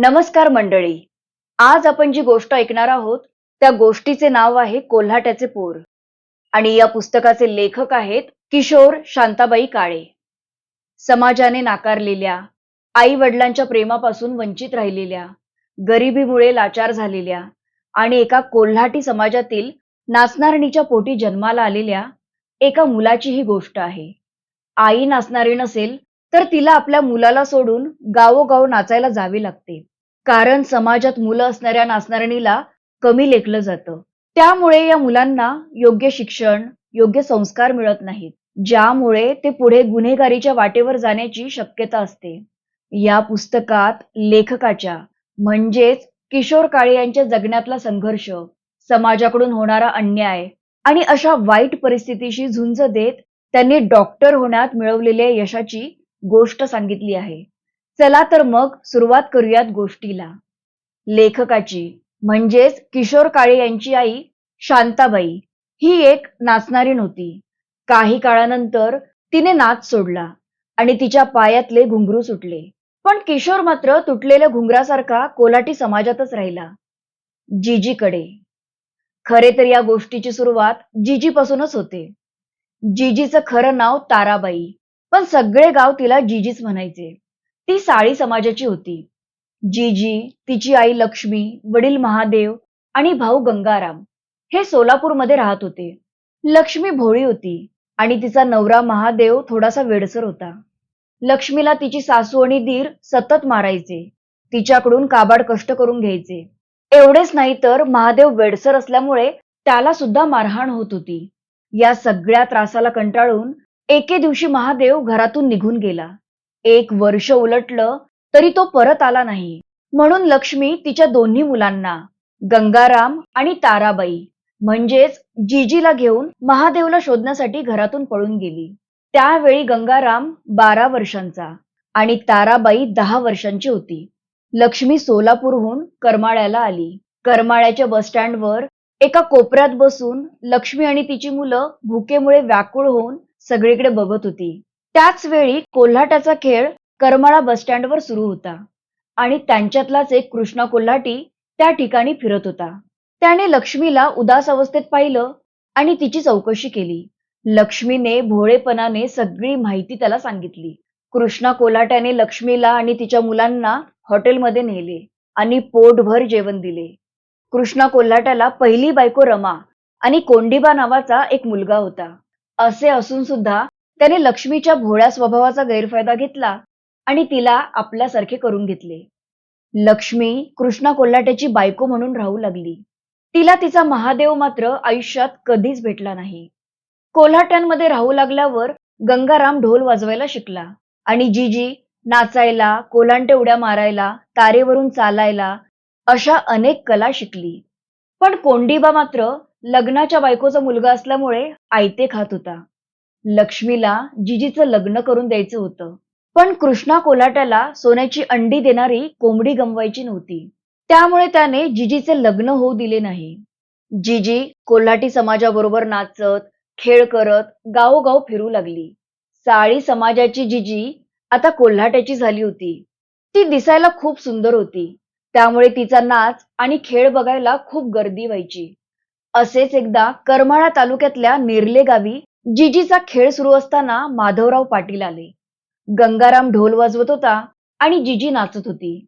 नमस्कार मंडळी. आज आपण जी गोष्ट ऐकणार आहोत त्या गोष्टीचे नाव आहे कोल्हाट्याचे पोर. आणि या पुस्तकाचे लेखक आहेत किशोर शांताबाई काळे. समाजाने नाकारलेल्या आई वडिलांच्या प्रेमापासून वंचित राहिलेल्या गरिबीमुळे लाचार झालेल्या आणि एका कोल्हाटी समाजातील नाचणारणीच्या पोटी जन्माला आलेल्या एका मुलाची ही गोष्ट आहे. आई नाचणारी नसेल तर तिला आपल्या मुलाला सोडून गावोगाव नाचायला जावे लागते. कारण समाजात मुलं असणाऱ्या नाचणारणीला कमी लेखलं जातं. त्यामुळे या मुलांना योग्य शिक्षण योग्य संस्कार मिळत नाहीत ज्यामुळे ते पुढे गुन्हेगारीच्या वाटेवर जाण्याची शक्यता असते. या पुस्तकात लेखकाच्या म्हणजेच किशोर काळे यांच्या जगण्यातला संघर्ष समाजाकडून होणारा अन्याय आणि अशा वाईट परिस्थितीशी झुंज देत त्यांनी डॉक्टर होण्यात मिळवलेल्या यशाची गोष्ट सांगितली आहे. चला तर मग सुरुवात करूयात गोष्टीला. लेखकाची म्हणजेच किशोर काळे यांची आई शांताबाई. ही एक नाचणारी नव्हती. काही काळानंतर तिने नाच सोडला आणि तिच्या पायातले घुंगरू सुटले. पण किशोर मात्र तुटलेल्या घुंगरासारखा कोलाटी समाजातच राहिला. जीजीकडे. खरे तर या गोष्टीची सुरुवात जीजीपासूनच होते. जीजीचं खरं नाव ताराबाई. पण सगळे गाव तिला जीजीच म्हणायचे. ती साळी समाजाची होती. जीजी तिची आई लक्ष्मी वडील महादेव आणि भाऊ गंगाराम हे सोलापूरमध्ये राहत होते. लक्ष्मी भोळी होती आणि तिचा नवरा महादेव थोडासा वेडसर होता. लक्ष्मीला तिची सासू आणि दीर सतत मारायचे. तिच्याकडून काबाड कष्ट करून घ्यायचे. एवढेच नाही तर महादेव वेडसर असल्यामुळे त्याला सुद्धा मारहाण होत होती. या सगळ्या त्रासाला कंटाळून एके दिवशी महादेव घरातून निघून गेला. एक वर्ष उलटलं तरी तो परत आला नाही. म्हणून लक्ष्मी तिच्या दोन्ही मुलांना गंगाराम आणि ताराबाई म्हणजेच जीजीला घेऊन महादेवला शोधण्यासाठी घरातून पळून गेली. त्यावेळी गंगाराम बारा वर्षांचा आणि ताराबाई दहा वर्षांची होती. लक्ष्मी सोलापूरहून करमाळ्याला आली. करमाळ्याच्या बसस्टँडवर एका कोपऱ्यात बसून लक्ष्मी आणि तिची मुलं भुकेमुळे व्याकुळ होऊन सगळीकडे बघत होती. त्याच वेळी कोल्हाट्याचा खेळ करमाळा बसस्टँडवर सुरू होता. आणि त्यांच्यातलाच एक कृष्णा कोल्हाटी त्या ठिकाणी फिरत होता. त्याने लक्ष्मीला उदास अवस्थेत पाहिलं आणि तिची चौकशी केली. लक्ष्मीने भोळेपणाने सगळी माहिती त्याला सांगितली. कृष्णा कोल्हाट्याने लक्ष्मीला आणि तिच्या मुलांना हॉटेलमध्ये नेले आणि पोटभर जेवण दिले. कृष्णा कोल्हाट्याला पहिली बायको रमा आणि कोंडिबा नावाचा एक मुलगा होता. असे असून सुद्धा त्याने लक्ष्मीच्या भोळ्या स्वभावाचा गैरफायदा घेतला आणि तिला आपल्यासारखे करून घेतले. लक्ष्मी कृष्णा कोल्हाट्याची बायको म्हणून राहू लागली. तिला तिचा महादेव मात्र आयुष्यात कधीच भेटला नाही. कोल्हाट्यांमध्ये राहू लागल्यावर गंगाराम ढोल वाजवायला शिकला आणि जीजी नाचायला कोलांटे उड्या मारायला तारेवरून चालायला अशा अनेक कला शिकली. पण कोंडीबा मात्र लग्नाच्या बायकोचा मुलगा असल्यामुळे आयते खात होता. लक्ष्मीला जिजीचं लग्न करून द्यायचं होतं. पण कृष्णा कोल्हाट्याला सोन्याची अंडी देणारी कोंबडी गमवायची नव्हती. त्यामुळे त्याने जिजीचे लग्न होऊ दिले नाही. जीजी कोल्हाटी समाजाबरोबर नाचत खेळ करत गावोगाव फिरू लागली. साळी समाजाची जीजी आता कोल्हाट्याची झाली होती. ती दिसायला खूप सुंदर होती. त्यामुळे तिचा नाच आणि खेळ बघायला खूप गर्दी व्हायची. असेच एकदा करमाळा तालुक्यातल्या निर्ले गावी जीजीचा खेळ सुरू असताना माधवराव पाटील आले. गंगाराम ढोल वाजवत होता आणि जीजी नाचत होती.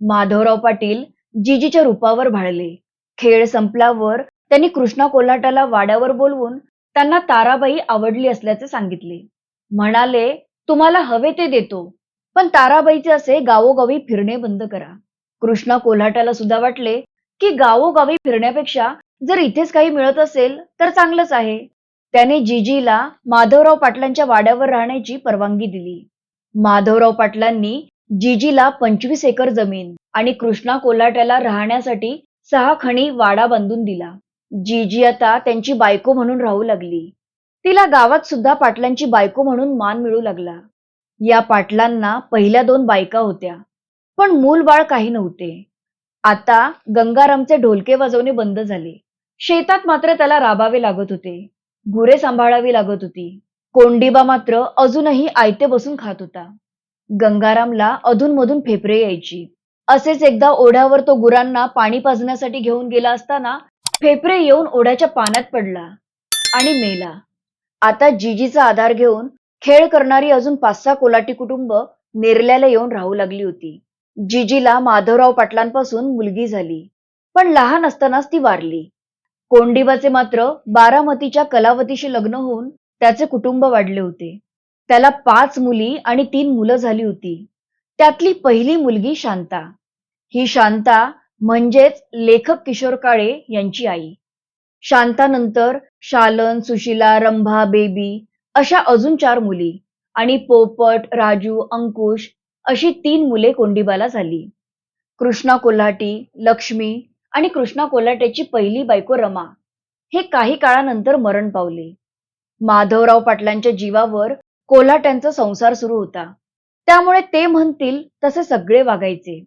माधवराव पाटील जीजीच्या रूपावर भाळले. खेळ संपल्यावर त्यांनी कृष्णा कोल्हाट्याला वाड्यावर बोलवून त्यांना ताराबाई आवडली असल्याचे सांगितले. म्हणाले तुम्हाला हवे ते देतो पण ताराबाईचे असे गावोगावी फिरणे बंद करा. कृष्णा कोल्हाट्याला सुद्धा वाटले की गावोगावी फिरण्यापेक्षा जर इथेच काही मिळत असेल तर चांगलंच आहे. त्याने जीजीला माधवराव पाटलांच्या वाड्यावर राहण्याची परवानगी दिली. माधवराव पाटलांनी जीजीला पंचवीस एकर जमीन आणि कृष्णा कोल्हाट्याला राहण्यासाठी सहा खणी वाडा बांधून दिला. जीजी आता त्यांची बायको म्हणून राहू लागली. तिला गावात सुद्धा पाटलांची बायको म्हणून मान मिळू लागला. या पाटलांना पहिल्या दोन बायका होत्या पण मूल बाळ काही नव्हते. आता गंगारामचे ढोलके वाजवणे बंद झाले. शेतात मात्र त्याला राबावे लागत होते. गुरे सांभाळावी लागत होती. कोंडिबा मात्र अजूनही आयते बसून खात होता. गंगारामला अधूनमधून फेफरे यायची. असेच एकदा ओढ्यावर तो गुरांना पाणी पाजण्यासाठी घेऊन गेला असताना फेफरे येऊन ओढ्याच्या पाण्यात पडला आणि मेला. आता जिजीचा आधार घेऊन खेळ करणारी अजून पाच सहा कोलाटी कुटुंब नेरल्याला येऊन राहू लागली होती. जिजीला माधवराव पाटलांपासून मुलगी झाली. पण लहान असतानाच ती वारली. कोंडिबाचे मात्र बारामतीच्या कलावतीशी लग्न होऊन त्याचे कुटुंब वाढले होते. त्याला पाच मुली आणि तीन मुलं झाली होती. त्यातली पहिली मुलगी शांता. ही शांता म्हणजेच लेखक किशोर काळे यांची आई. शांतानंतर शालन सुशिला रंभा बेबी अशा अजून चार मुली आणि पोपट राजू अंकुश अशी तीन मुले कोंडिबाला झाली. कृष्णा कोल्हाटी लक्ष्मी आणि कृष्णा कोल्हाट्याची पहिली बायको रमा. हे काही काळानंतर मरण पावले. माधवराव पाटलांच्या जीवावर कोल्हाट्यांचा संसार सुरू होता. त्यामुळे ते म्हणतील तसे सगळे वागायचे.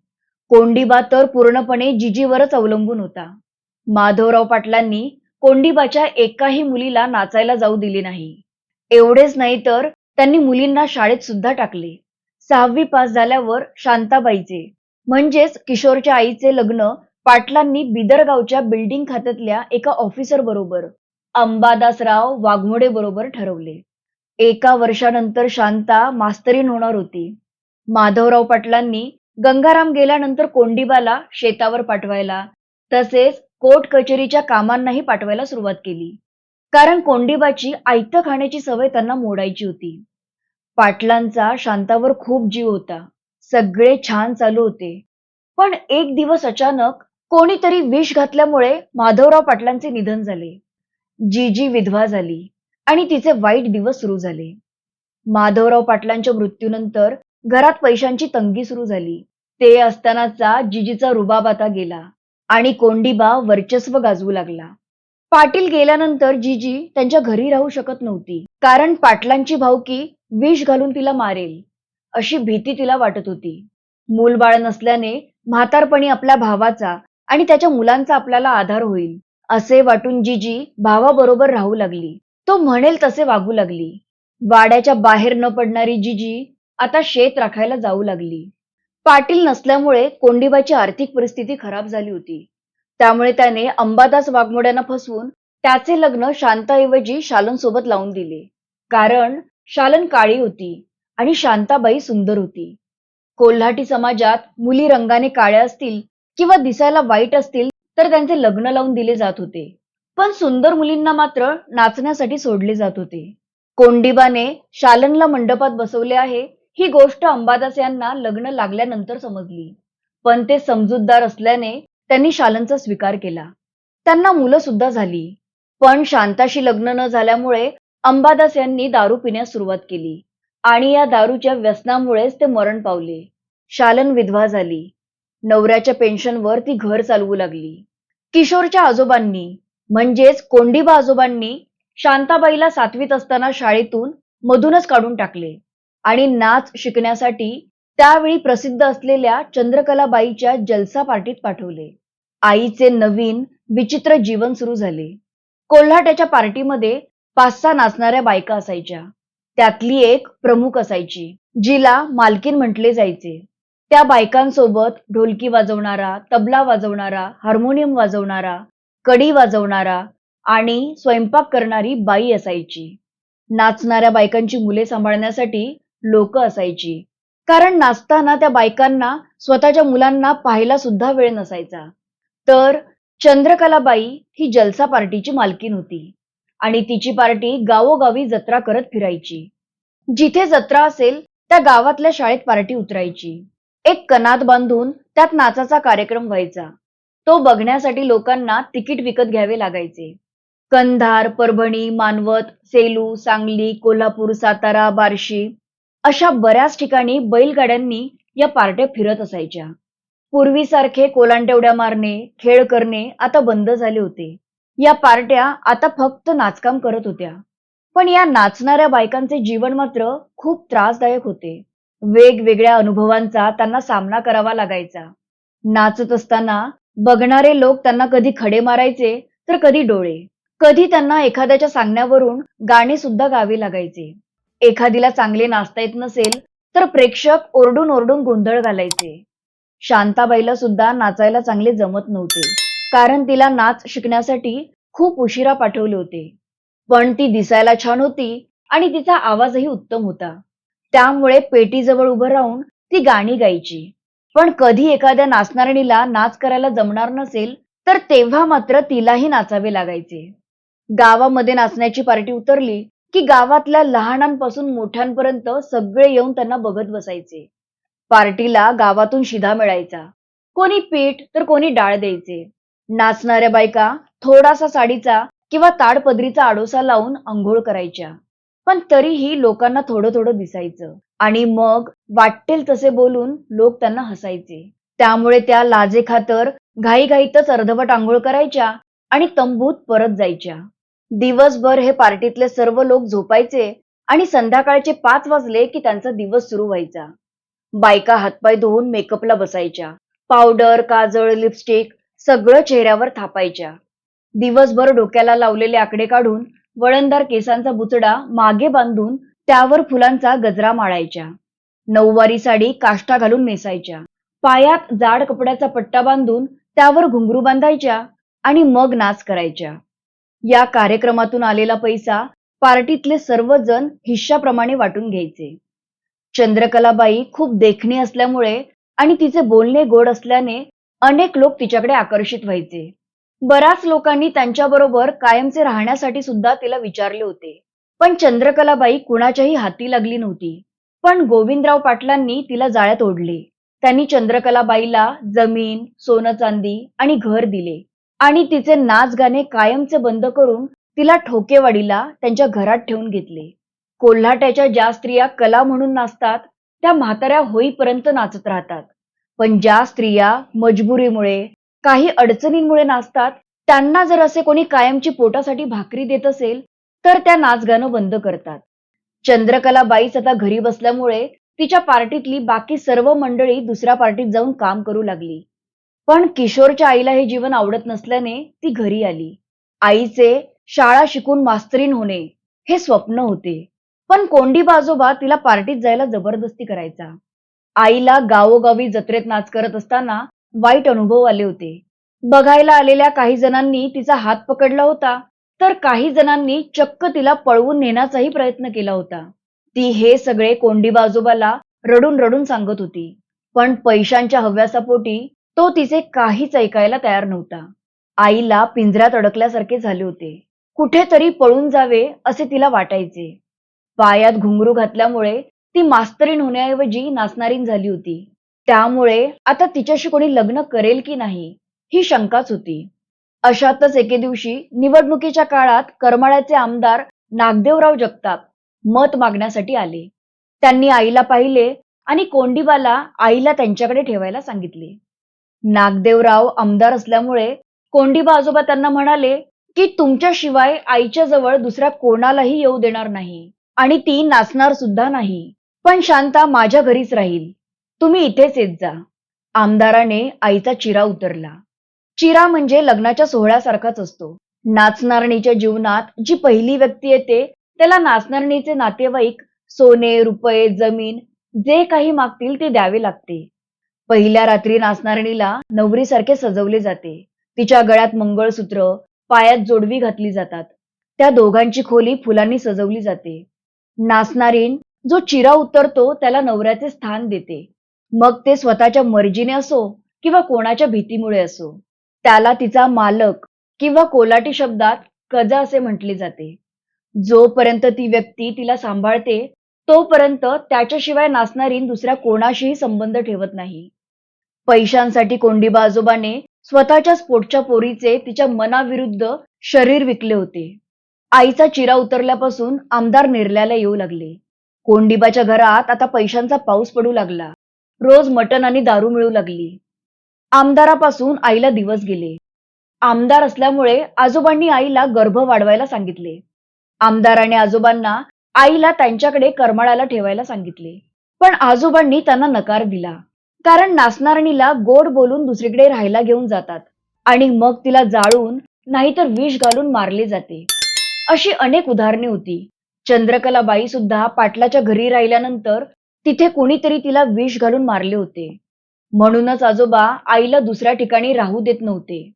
कोंडिबा तर पूर्णपणे जिजीवरच अवलंबून होता. माधवराव पाटलांनी कोंडीबाच्या एकाही मुलीला नाचायला जाऊ दिले नाही. एवढेच नाही तर त्यांनी मुलींना शाळेत सुद्धा टाकले. सहावी पास झाल्यावर शांताबाईचे म्हणजेच किशोरच्या आईचे लग्न पाटलांनी बिदरगावच्या बिल्डिंग खात्यातल्या एका ऑफिसर बरोबर अंबादासराव वाघमोडे बरोबर ठरवले. एका वर्षानंतर शांता मास्तरीन होणार होती. माधवराव पाटलांनी गंगाराम गेल्यानंतर कोंडीबाला शेतावर पाठवायला तसेच कोर्ट कचेरीच्या कामांनाही पाठवायला सुरुवात केली. कारण कोंडिबाची आयतं खाण्याची सवय त्यांना मोडायची होती. पाटलांचा शांतावर खूप जीव होता. सगळे छान चालू होते. पण एक दिवस अचानक कोणीतरी विष घातल्यामुळे माधवराव पाटलांचे निधन झाले. जीजी विधवा झाली आणि तिचे वाईट दिवस सुरू झाले. माधवराव पाटलांच्या मृत्यूनंतर घरात पैशांची तंगी सुरू झाली. ते असतानाचा जिजीचा रुबाब आता गेला आणि कोंडीबा वर्चस्व गाजवू लागला. पाटील गेल्यानंतर जिजी त्यांच्या घरी राहू शकत नव्हती कारण पाटलांची भावकी विष घालून तिला मारेल अशी भीती तिला वाटत होती. मूलबाळ नसल्याने म्हातारपणी आपल्या भावाचा आणि त्याच्या मुलांचा आपल्याला आधार होईल. असे वाटून जिजी भावाबरोबर राहू लागली. तो म्हणेल तसे वागू लागली. वाड्याच्या बाहेर न पडणारी जिजी आता शेत राखायला जाऊ लागली. पाटील नसल्यामुळे कोंडीबाची आर्थिक परिस्थिती खराब झाली होती. त्यामुळे त्याने अंबादास वाघमोड्यांना फसवून त्याचे लग्न शांताऐवजी शालन सोबत लावून दिले. कारण शालन काळी होती आणि शांताबाई सुंदर होती. कोल्हाटी समाजात मुली रंगाने काळ्या असतील किंवा दिसायला वाईट असतील तर त्यांचे लग्न लावून दिले जात होते. पण सुंदर मुलींना मात्र नाचण्यासाठी सोडले जात होते. कोंडिबाने शालनला मंडपात बसवले आहे ही गोष्ट अंबादास यांना लग्न लागल्यानंतर समजली. पण ते समजूतदार असल्याने त्यांनी शालनचा स्वीकार केला. त्यांना मुलं सुद्धा झाली. पण शांताशी लग्न न झाल्यामुळे अंबादास यांनी दारू पिण्यास सुरुवात केली. आणि या दारूच्या व्यसनामुळेच ते मरण पावले. शालन विधवा झाली. नवऱ्याच्या पेन्शनवर ती घर चालवू लागली. किशोरच्या आजोबांनी म्हणजेच कोंडिबा आजोबांनी शांताबाईला सातवीत असताना शाळेतून मधूनच काढून टाकले. आणि नाच शिकण्यासाठी त्यावेळी प्रसिद्ध असलेल्या चंद्रकलाबाईच्या जलसा पार्टीत पाठवले. आईचे नवीन विचित्र जीवन सुरू झाले. कोल्हाट्याच्या पार्टीमध्ये पाच सहा नाचणाऱ्या बायका असायच्या. त्यातली एक प्रमुख असायची जिला मालकीन म्हटले जायचे. त्या बायकांसोबत ढोलकी वाजवणारा तबला वाजवणारा हार्मोनियम वाजवणारा कडी वाजवणारा आणि स्वयंपाक करणारी बाई असायची. नाचणाऱ्या बायकांची मुले सांभाळण्यासाठी लोक असायची. कारण नाचताना त्या बायकांना स्वतःच्या मुलांना पाहायला सुद्धा वेळ नसायचा. तर चंद्रकलाबाई ही जलसा पार्टीची मालकीन होती आणि तिची पार्टी गावोगावी जत्रा करत फिरायची. जिथे जत्रा असेल त्या गावातल्या शाळेत पार्टी उतरायची. एक कनात बांधून त्यात नाचाचा कार्यक्रम व्हायचा. तो बघण्यासाठी लोकांना तिकीट विकत घ्यावे लागायचे. कंधार परभणी मानवत सेलू सांगली कोल्हापूर सातारा बार्शी अशा बऱ्याच ठिकाणी बैलगाड्यांनी या पार्ट्या फिरत असायच्या. पूर्वीसारखे कोलांटेवड्या मारणे खेळ करणे आता बंद झाले होते. या पार्ट्या आता फक्त नाचकाम करत होत्या. पण या नाचणाऱ्या बायकांचे जीवन मात्र खूप त्रासदायक होते. वेगवेगळ्या अनुभवांचा त्यांना सामना करावा लागायचा. नाचत असताना बघणारे लोक त्यांना कधी खडे मारायचे तर कधी डोळे. कधी त्यांना एखाद्याच्या सांगण्यावरून गाणे सुद्धा गावे लागायचे. एखादीला चांगले नाचता येत नसेल तर प्रेक्षक ओरडून ओरडून गोंधळ घालायचे. शांताबाईला सुद्धा नाचायला चांगले जमत नव्हते कारण तिला नाच शिकण्यासाठी खूप उशिरा पाठवले होते. पण ती दिसायला छान होती आणि तिचा आवाजही उत्तम होता. त्यामुळे पेटीजवळ उभं राहून ती गाणी गायची. पण कधी एखाद्या नाचणारणीला नाच करायला जमणार नसेल तर तेव्हा मात्र तिलाही नाचावे लागायचे. गावामध्ये नाचण्याची पार्टी उतरली की गावातल्या लहानांपासून मोठ्यांपर्यंत सगळे येऊन त्यांना बघत बसायचे. पार्टीला गावातून शिधा मिळायचा. कोणी पीठ तर कोणी डाळ द्यायचे. नाचणाऱ्या बायका थोडासा साडीचा किंवा ताडपदरीचा आडोसा लावून आंघोळ करायच्या. पण तरीही लोकांना थोडं थोडं दिसायचं. आणि मग वाटेल तसे बोलून लोक त्यांना हसायचे. त्यामुळे त्या लाजे खातर घाईघाईतच अर्धवट आंघोळ करायच्या आणि तंबूत परत जायच्या. दिवसभर हे पार्टीतले सर्व लोक झोपायचे आणि संध्याकाळचे पाच वाजले की त्यांचा दिवस सुरू व्हायचा. बायका हातपाय धुवून मेकअपला बसायच्या. पावडर काजळ लिपस्टिक सगळं चेहऱ्यावर थापायच्या. दिवसभर डोक्याला लावलेले आकडे काढून वळणदार केसांचा बुचडा मागे बांधून त्यावर फुलांचा गजरा माळायच्या. नऊवारी साडी काष्टा घालून नेसायच्या. पायात जाड कपड्याचा पट्टा बांधून त्यावर घुंगरू बांधायच्या आणि मग नाच करायच्या. या कार्यक्रमातून आलेला पैसा पार्टीतले सर्वजण हिश्शाप्रमाणे वाटून घ्यायचे. चंद्रकलाबाई खूप देखणी असल्यामुळे आणि तिचे बोलणे गोड असल्याने अनेक लोक तिच्याकडे आकर्षित व्हायचे. बऱ्याच लोकांनी त्यांच्याबरोबर कायमचे राहण्यासाठी सुद्धा तिला विचारले होते. पण चंद्रकलाबाई कुणाच्याही हाती लागली नव्हती. पण गोविंदराव पाटलांनी तिला जाळ्यात ओढले. त्यांनी चंद्रकलाबाईला जमीन सोनं चांदी आणि घर दिले. आणि तिचे नाच गाणे कायमचे बंद करून तिला ठोकेवाडीला त्यांच्या घरात ठेवून घेतले. कोल्हाट्याच्या ज्या स्त्रिया कला म्हणून नाचतात त्या म्हाताऱ्या होईपर्यंत नाचत राहतात. पण ज्या स्त्रिया मजबुरीमुळे काही अडचणींमुळे नाचतात त्यांना जर असे कोणी कायमची पोटासाठी भाकरी देत असेल तर त्या नाच गाणं बंद करतात. चंद्रकला बाईच आता घरी बसल्यामुळे तिच्या पार्टीतली बाकी सर्व मंडळी दुसऱ्या पार्टीत जाऊन काम करू लागली. पण किशोरच्या आईला हे जीवन आवडत नसल्याने ती घरी आली. आईचे शाळा शिकून मास्तरीन होणे हे स्वप्न होते. पण कोंडी बाजोबा तिला पार्टीत जायला जबरदस्ती करायचा. आईला गावोगावी जत्रेत नाच करत असताना वाईट अनुभव आले होते. बघायला आलेल्या काही जणांनी तिचा हात पकडला होता तर काही जणांनी चक्क तिला पळवून नेण्याचाही प्रयत्न केला होता. ती हे सगळे कोंडी बाजोबाला रडून रडून सांगत होती. पण पैशांच्या हव्यासापोटी तो तिचे काहीच ऐकायला तयार नव्हता. आईला पिंजऱ्यात अडकल्यासारखे झाले होते. कुठेतरी पळून जावे असे तिला वाटायचे. पायात घुंगरू घातल्यामुळे ती मास्तरीण होण्याऐवजी नाचणारीण झाली होती. त्यामुळे आता तिच्याशी कोणी लग्न करेल की नाही ही शंकाच होती. अशातच एके दिवशी निवडणुकीच्या काळात करमाळ्याचे आमदार नागदेवराव जगताप मत मागण्यासाठी आले. त्यांनी आईला पाहिले आणि कोंडीबाला आईला त्यांच्याकडे ठेवायला सांगितले. नागदेवराव आमदार असल्यामुळे कोंडीबा आजोबा त्यांना म्हणाले की तुमच्याशिवाय आईच्या जवळ दुसऱ्या कोणालाही येऊ देणार नाही आणि ती नाचणार सुद्धा नाही. पण शांता माझ्या घरीच राहील. तुम्ही इथेच येत जा. आमदाराने आईचा चिरा उतरला. चिरा म्हणजे लग्नाच्या सोहळ्यासारखाच असतो. नाचनारणीच्या जीवनात जी पहिली व्यक्ती येते त्याला नाचनारणीचे नातेवाईक सोने रुपये जमीन जे काही मागतील ते द्यावे लागते. पहिल्या रात्री नाचनारणीला नवरीसारखे सजवले जाते. तिच्या गळ्यात मंगळसूत्र पायात जोडवी घातली जातात. त्या दोघांची खोली फुलांनी सजवली जाते. नाचणारीन जो चिरा उतरतो त्याला नवऱ्याचे स्थान देते. मग ते स्वतःच्या मर्जीने असो किंवा कोणाच्या भीतीमुळे असो त्याला तिचा मालक किंवा कोलाटी शब्दात कजा असे म्हटले जाते. जोपर्यंत ती व्यक्ती तिला सांभाळते तोपर्यंत त्याच्याशिवाय नाचणारी दुसऱ्या कोणाशीही संबंध ठेवत नाही. पैशांसाठी कोंडीबा आजोबाने स्वतःच्याच पोटच्या पोरीचे तिच्या मनाविरुद्ध शरीर विकले होते. आईचा चिरा उतरल्यापासून आमदार निर्ल्याला येऊ लागले. कोंडीबाच्या घरात आता पैशांचा पाऊस पडू लागला. रोज मटण आणि दारू मिळू लागली. आमदारापासून आईला दिवस गेले. आमदार असल्यामुळे आजोबांनी आईला गर्भ वाढवायला सांगितले. आमदाराने आजोबांना आईला त्यांच्याकडे करमाळाला ठेवायला सांगितले. पण आजोबांनी त्यांना नकार दिला. कारण नासनारणीला गोड बोलून दुसरीकडे राहायला घेऊन जातात आणि मग तिला जाळून नाहीतर विष घालून मारले जाते. अशी अनेक उदाहरणे होती. चंद्रकलाबाई सुद्धा पाटलाच्या घरी राहिल्यानंतर तिथे कोणीतरी तिला विष घालून मारले होते. म्हणूनच आजोबा आईला दुसऱ्या ठिकाणी राहू देत नव्हते.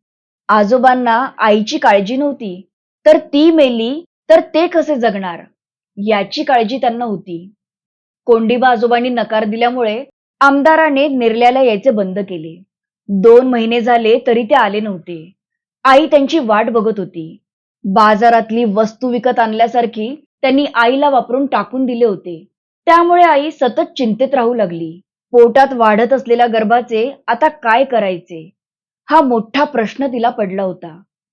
आजोबांना आईची काळजी नव्हती. तर ती मेली तर ते कसे जगणार? याची काळजी त्यांना होती. कोंडीबा आजोबांनी नकार दिल्यामुळे आमदाराने निर्ल्याला यायचे बंद केले. दोन महिने झाले तरी ते आले नव्हते. आई त्यांची वाट बघत होती. बाजारातली वस्तू विकत आणल्यासारखी त्यांनी आईला वापरून टाकून दिले होते. त्यामुळे आई सतत चिंतेत राहू लागली. पोटात वाढत असलेल्या गर्भाचे आता काय करायचे? हा मोठा प्रश्न तिला पडला होता.